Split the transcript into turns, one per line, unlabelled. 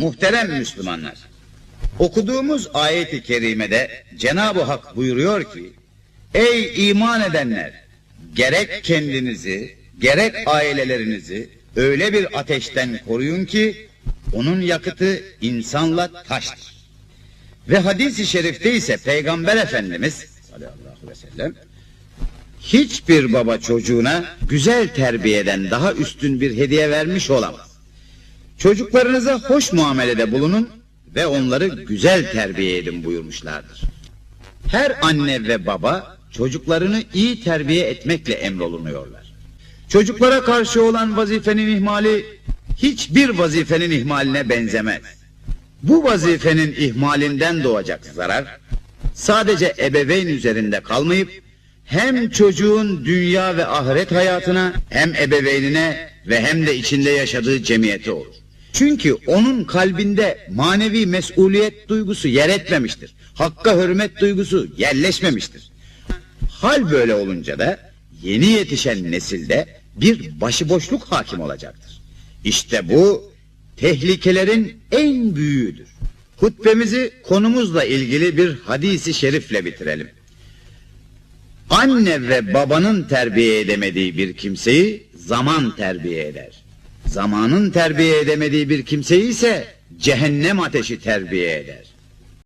Muhterem Müslümanlar, okuduğumuz ayeti kerimede Cenab-ı Hak buyuruyor ki, Ey iman edenler! Gerek kendinizi, gerek ailelerinizi öyle bir ateşten koruyun ki, onun yakıtı insanla taştır. Ve hadis-i şerifte ise Peygamber Efendimiz sallallahu aleyhi ve sellem hiçbir baba çocuğuna güzel terbiyeden daha üstün bir hediye vermiş olamaz. Çocuklarınıza hoş muamelede bulunun ve onları güzel terbiye edin buyurmuşlardır. Her anne ve baba çocuklarını iyi terbiye etmekle emrolunuyorlar. Çocuklara karşı olan vazifenin ihmali hiçbir vazifenin ihmaline benzemez. Bu vazifenin ihmalinden doğacak zarar sadece ebeveyn üzerinde kalmayıp hem çocuğun dünya ve ahiret hayatına hem ebeveynine ve hem de içinde yaşadığı cemiyete olur. Çünkü onun kalbinde manevi mesuliyet duygusu yer etmemiştir. Hakka hürmet duygusu yerleşmemiştir. Hal böyle olunca da yeni yetişen nesilde bir başıboşluk hakim olacaktır. İşte bu tehlikelerin en büyüğüdür. Hutbemizi konumuzla ilgili bir hadisi şerifle bitirelim. Anne ve babanın terbiye edemediği bir kimseyi zaman terbiye eder. Zamanın terbiye edemediği bir kimseyi ise cehennem ateşi terbiye eder.